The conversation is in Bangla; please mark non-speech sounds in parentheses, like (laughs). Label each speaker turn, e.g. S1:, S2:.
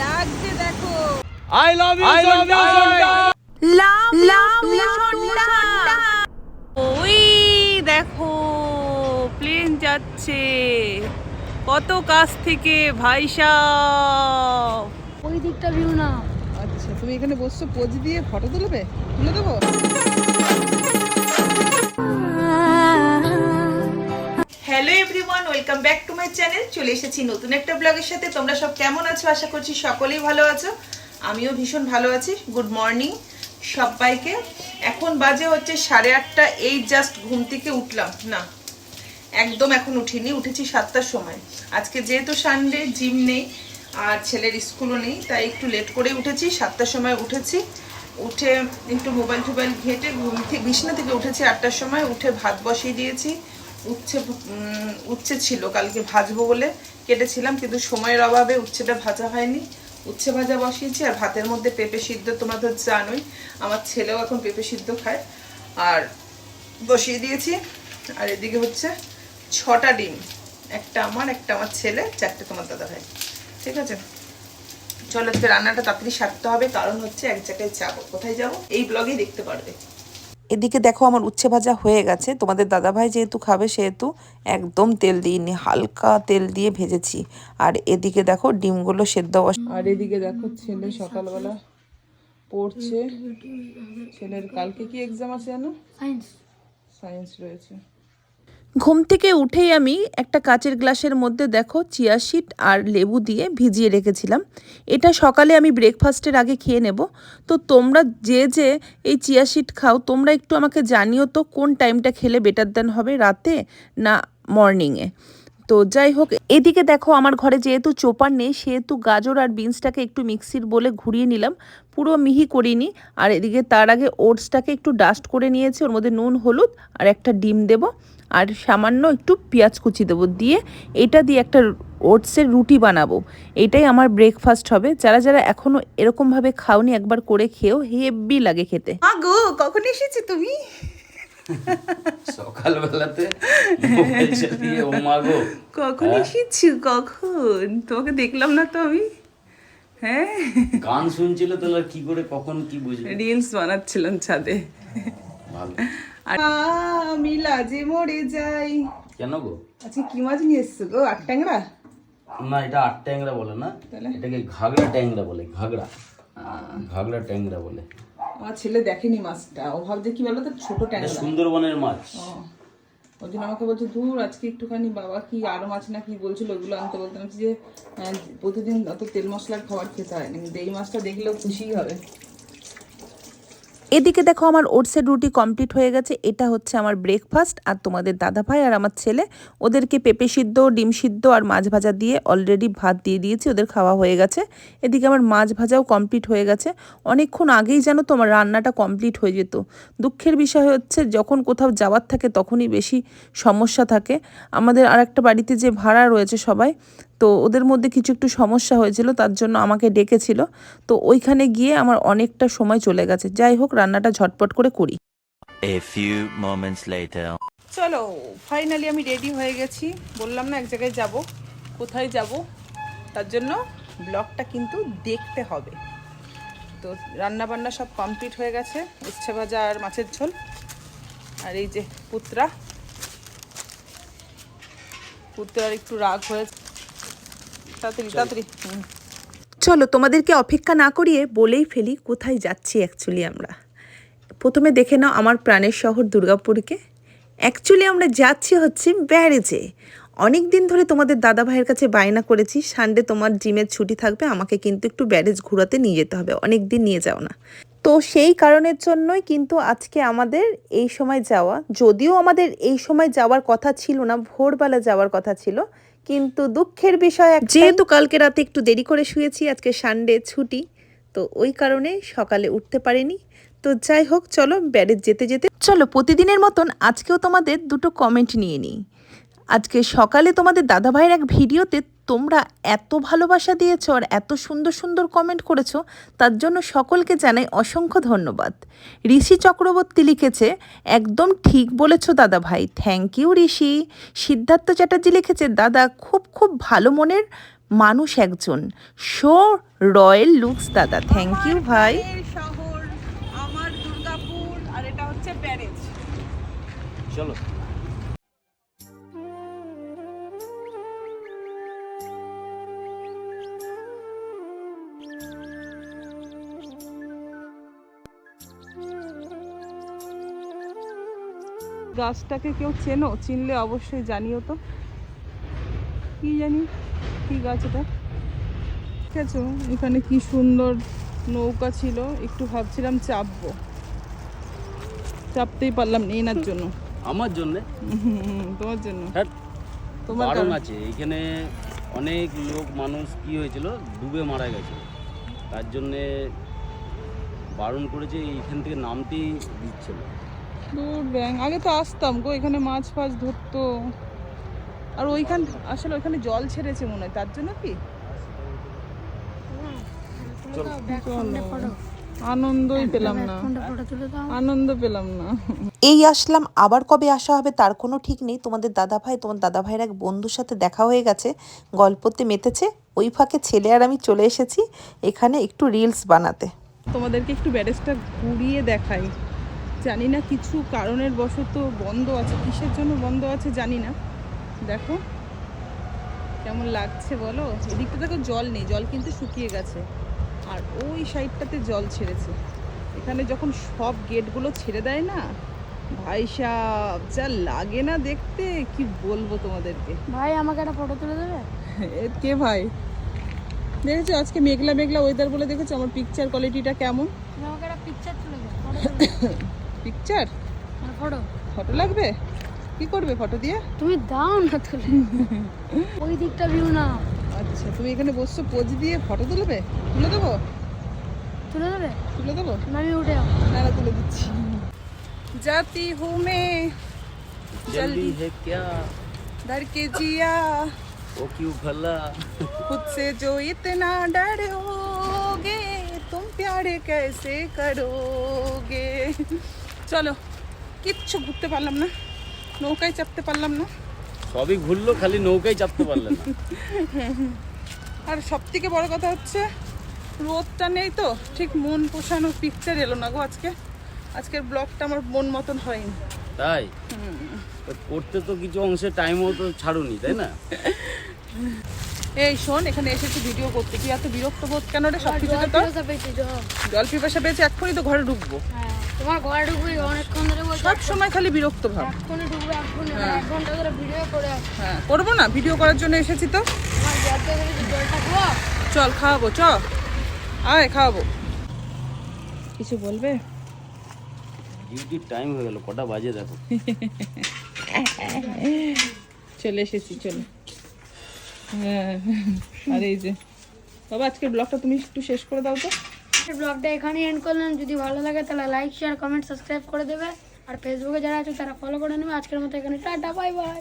S1: লাগছে দেখো।
S2: I love you, I love you,
S1: লাভ লাভ ওই দেখো প্লেন যাচ্ছে। কত কাছ থেকে ভাই সাহ
S3: ওই দিকটা ভিউ না
S4: আচ্ছা তুমি এখানে বসছো পোজ দিয়ে ফটো তুলবে? তুলে দেবো?
S5: Hello everyone welcome back to my channel, চলে এসেছি নতুন একটা ব্লগের সাথে। তোমরা সব কেমন আছো? আশা করছি সকলেই ভালো আছো। আমিও ভীষণ ভালো আছি। গুড মর্নিং সবাইকে। এখন বাজে হচ্ছে সাড়ে আটটা। এই জাস্ট ঘুম থেকে উঠলাম। না, একদম এখন উঠিনি। উঠেছি সাতটার সময়। আজকে যেহেতু সানডে জিম নেই, আর ছেলের স্কুলও নেই, তাই একটু লেট করে উঠেছি। সাতটার সময় উঠেছি। উঠে একটু মোবাইল টোবাইল ঘেটে ঘুম থেকে বিছনা থেকে উঠেছি আটটার সময়। উঠে ভাত বসিয়ে দিয়েছি। উচ্ছে উচ্ছে ছিল। কালকে ভাজবো বলে কেটেছিলাম, কিন্তু সময়ের অভাবে উচ্ছেটা ভাজা হয়নি। উচ্ছে ভাজা বসিয়েছি আর ভাতের মধ্যে পেঁপে সিদ্ধ তোমরা তো জানোই, আমার ছেলেও এখন পেঁপে সিদ্ধ খায়। আর বসিয়ে দিয়েছি। আর এদিকে হচ্ছে ছটা ডিম, একটা আমার একটা আমার ছেলে, চারটে তোমার দাদা ভাই ঠিক আছে? চলো রান্নাটা তাড়াতাড়ি সারতে হবে, কারণ হচ্ছে এক জায়গায় যাব। কোথায় যাব? এই ব্লগেই দেখতে পারবে।
S6: এদিকে দেখো আমার উচ্ছে ভাজা হয়ে গেছে। তোমাদের দাদাভাই যেহেতু খাবে সেহেতু একদম তেল দিইনি হালকা তেল দিয়ে ভেজেছি। আর এদিকে দেখো ডিমগুলো সেদ্ধ বস-
S4: আর এদিকে দেখো ছেলে সকালবেলা পড়ছে। ছেলের কালকে কি এক্সাম আছে জানো?
S3: সায়েন্স
S4: সায়েন্স রয়েছে।
S6: ঘুম থেকে উঠেই আমি একটা কাচের গ্লাসের মধ্যে দেখো চিয়া শিট আর লেবু দিয়ে ভিজিয়ে রেখেছিলাম। এটা সকালে আমি ব্রেকফাস্টের আগে খেয়ে নেব। তো তোমরা যে যে এই চিয়া শিট খাও, তোমরা একটু আমাকে জানিও তো কোন টাইমটা খেলে বেটার দেন হবে, রাতে না মর্নিংয়ে তো যাই হোক, এদিকে দেখো আমার ঘরে যেহেতু চোপার নেই, সেহেতু গাজর আর বিনসটাকে একটু মিক্সির বলে ঘুরিয়ে নিলাম। পুরো মিহি করিনি, আর এদিকে তার আগে ওটসটাকে একটু ডাস্ট করে নিয়েছি, ওর মধ্যে নুন, হলুদ আর একটা ডিম দেব। আর সামান্য একটু পেঁয়াজ কুচি দেবো দিয়ে, এটা দিয়ে একটা ওটসের রুটি বানাবো। এটাই আমার ব্রেকফাস্ট হবে। যারা যারা এখনও এরকমভাবে খাওনি, একবার করে খেয়েও হেভি লাগে খেতে।
S5: মা গো, কখন এসেছি তুমি?
S2: সকালবেলাতে মোবাইল চালিয়ে ও মা গো।
S5: কখন এসেছি কখন? তোমাকে দেখলাম না তো আমি। হ্যাঁ?
S2: গান শুনছিল তাহলে কি করে কখন কি বুঝবে
S5: রিলস বানাচ্ছিলাম ছাদে।
S2: ভালো।
S5: আমি লাজে মরে যাই।
S2: কেন গো?
S5: আজকে কি মাছ নিয়ে এসছো গো? আট ট্যাংরা?
S2: না এটা আট ট্যাংরা বলে না। এটাকে ঘাগড়া ট্যাংরা বলে ঘাগড়া ঘাগড়া ট্যাংরা বলে।
S5: আমার ছেলে দেখেনি মাছটা। ও ভাবছে কি বলো তো ছোট ট্যাংরা।
S2: সুন্দরবনের মাছ।
S5: ওই জন্য আমাকে বলছে দূর আজকে একটুখানি বাবা কি আরও মাছ না কি বলছিল ওগুলো আনতে বলতাম যে আহ, প্রতিদিন অত তেল মশলার খাবার খেতে হয় না। এই মাছটা দেখলেও খুশি হবে।
S6: এদিকে দেখো আমার ওটসের রুটি কমপ্লিট হয়ে গেছে। এটা হচ্ছে আমার ব্রেকফাস্ট আর তোমাদের দাদা ভাই আর আমার ছেলে। ওদেরকে পেঁপে সিদ্ধ, ডিম সিদ্ধ আর মাছ ভাজা দিয়ে অলরেডি ভাত দিয়ে দিয়েছি, ওদের খাওয়া হয়ে গেছে। এদিকে আমার মাছ ভাজাও কমপ্লিট হয়ে গেছে। অনেকক্ষণ আগেই যেন তোমার রান্নাটা কমপ্লিট হয়ে যেত। দুঃখের বিষয় হচ্ছে যখন কোথাও যাওয়ার থাকে তখনই বেশি সমস্যা থাকে। আমাদের আর একটা বাড়িতে যে ভাড়া রয়েছে সবাই তো ওদের মধ্যে কিছু একটু সমস্যা হয়েছিল তার জন্য আমাকে ডেকেছিল। তো ওইখানে গিয়ে আমার অনেকটা সময় চলে গেছে। যাই হোক রান্নাটা ঝটপট করে করি।
S7: A few moments later.
S5: চলো ফাইনালি আমি রেডি হয়ে গেছি। বললাম না এক জায়গায় যাব কোথায় যাব? তার জন্য ব্লগটা কিন্তু দেখতে হবে। তো রান্না বান্না সব কমপ্লিট হয়ে গেছে উচ্ছে ভাজা আর মাছের ঝোল। আর এই যে পুত্রা। পুত্রার একটু রাগ হয়েছে। তাড়াতাড়ি তাড়াতাড়ি।
S6: চলো তোমাদেরকে অপেক্ষা না করিয়ে বলেই ফেলি কোথায় যাচ্ছি অ্যাকচুয়ালি আমরা। প্রথমে দেখে নাও আমার প্রাণের শহর দুর্গাপুরকে। অ্যাকচুয়ালি আমরা যাচ্ছি হচ্ছে ব্যারেজে। অনেক দিন ধরে তোমাদের দাদা ভাইয়ের কাছে বায়না করেছি সানডে তোমার জিমের ছুটি থাকবে আমাকে কিন্তু একটু ব্যারেজ ঘোরাতে নিয়ে যেতে হবে অনেক দিন নিয়ে যাও না। তো সেই কারণের জন্যই কিন্তু আজকে আমাদের এই সময় যাওয়া যদিও আমাদের এই সময় যাওয়ার কথা ছিল না ভোরবেলা যাওয়ার কথা ছিল কিন্তু দুঃখের বিষয় যেহেতু কালকে রাতে একটু দেরি করে শুয়েছি, আজকে সানডে ছুটি, তো ওই কারণে সকালে উঠতে পারিনি। তো যাই হোক, চলো ব্যারেজ যেতে যেতে। চলো, প্রতিদিনের মতন আজকেও তোমাদের দুটো কমেন্ট নিয়ে নিই। আজকে সকালে তোমাদের দাদাভাইয়ের এক ভিডিওতে তোমরা এত ভালোবাসা দিয়েছ আর এত সুন্দর সুন্দর কমেন্ট করেছ তার জন্য সকলকে জানাই অসংখ্য ধন্যবাদ। ঋষি চক্রবর্তী লিখেছে একদম ঠিক বলেছ দাদা ভাই থ্যাংক ইউ ঋষি। সিদ্ধার্থ চ্যাটার্জি লিখেছে দাদা খুব খুব ভালো মনের মানুষ একজন। শো রয়্যাল লুকস দাদা থ্যাংক ইউ ভাই।
S5: শহর আমার দুর্গাপুর আর এটা হচ্ছে ব্যারেজ।
S2: চলো।
S5: গাছটাকে কেউ চেনো? চিনলে অবশ্যই জানিও তো। কি জানি? কি গাছ এটা? ঠিক আছে এখানে কি সুন্দর নৌকা ছিল। একটু ভাবছিলাম চাপবো। চাপতেই পারলাম না এনার জন্য।
S2: আমার জন্য?
S5: তোমার জন্য।
S2: হ্যাঁ
S5: তোমার কারণ-
S2: আছে। এখানে অনেক লোক মানুষ কি হয়েছিল? ডুবে মারা গেছে। তার জন্যে বারণ করেছে এইখান থেকে নামতেই দিচ্ছে না।
S5: দূর ব্যাং। আগে তো আসতাম গো এখানে মাছ ফাছ ধরতো। আর ওইখান আসলে ওইখানে জল ছেড়েছে মনে হয় তার জন্য কি? আনন্দই পেলাম না। আনন্দ পেলাম না।
S6: এই আসলাম আবার কবে আসা হবে তার কোনো ঠিক নেই। তোমাদের দাদা ভাই তোমার দাদা ভাইয়ের এক বন্ধুর সাথে দেখা হয়ে গেছে গল্পতে মেতেছে। ওই ফাঁকে ছেলে আর আমি চলে এসেছি এখানে একটু রিলস বানাতে।
S5: তোমাদেরকে একটু ব্যারেজটা ঘুরিয়ে দেখাই। জানি না কিছু কারণের বশত বন্ধ আছে কিসের জন্য বন্ধ আছে জানি না। দেখো কেমন লাগছে বলো? এদিকটা দেখো জল নেই জল কিন্তু শুকিয়ে গেছে। আর ওই সাইডটাতে জল ছেড়েছে। এখানে যখন সব গেটগুলো ছেড়ে দেয় না ভাই সাহ যা লাগে না দেখতে কি বলব তোমাদেরকে?
S3: ভাই আমাকে একটা ফটো তুলে দেবে?
S5: কে ভাই? দেখেছ? আজকে মেঘলা মেঘলা ওয়েদার বলে দেখেছ? আমার পিকচার কোয়ালিটিটা কেমন?
S3: আমাকে একটা পিকচার তুলে দেবে (coughs)
S5: পিকচার
S3: ফটো
S5: ফটো লাগবে কি করবে ফটো দিয়ে
S3: তুমি দাও না তুলে (laughs) ওই দিকটা ভিউ না
S5: আচ্ছা তুমি এখানে বসছো পোজ দিয়ে ফটো তুলবে তুলে দেবো
S3: তুলে দেবে
S5: তুলে দেবো
S3: না আমি উঠে যাবো
S5: না না তুলে দিচ্ছি जाती हूँ मैं
S2: জলদি হে ক্যা
S5: डर के जिया
S2: ও কিউ ভলা
S5: खुद से जो इतना डरोगे तुम प्यार कैसे करोगे চলো কিচ্ছু ঘুরতে পারলাম না নৌকায় চাপতে পারলাম না।
S2: সবই ঘুরলো খালি নৌকায় চাপতে পারলে না। (laughs)
S5: আর সব থেকে বড় কথা হচ্ছে রোদটা নেই তো ঠিক মন পোষানো পিকচার এলো না গো আজকে। আজকের ব্লগটা আমার মন মতন হয়নি।
S2: তাই? তো করতে তো কিছু অংশে টাইমও তো ছাড়ুনি তাই না? (laughs)
S5: এই শোন এখানে এসেছি ভিডিও করতে কি এত বিরক্ত বোধ কেন রে সব
S3: জল
S5: কিছুতে তো
S3: জল
S5: পিপাসা পেয়েছে এক্ষুনি তো ঘরে ঢুকবো।
S3: হ্যাঁ। তোমার ঘরে ঢুকবি অনেকক্ষণ ধরে বলছো
S5: সব সময় খালি বিরক্ত ভাব।
S3: এক্ষুনি ঢুকবো এক্ষুনি এক ঘণ্টা ধরে ভিডিও করে
S5: হ্যাঁ করব না? ভিডিও করার জন্য এসেছি তো। চল খাওয়াবো চ। আয় খাওয়াবো। কিছু বলবে?
S2: ডিউটির টাইম হয়ে গেল কটা বাজে দেখো।
S5: চলে এসেছি চলে। হ্যাঁ আর এই যে। বাবা আজকের ব্লগটা তুমি একটু শেষ করে দাও তো।
S3: ব্লগটা এখানে এন্ড করলাম। যদি ভালো লাগে তাহলে লাইক শেয়ার কমেন্ট সাবস্ক্রাইব করে দেবে। আর ফেসবুকে যারা আছে তারা ফলো করে নেবে। আজকের মতো এখানে টাটা বাই বাই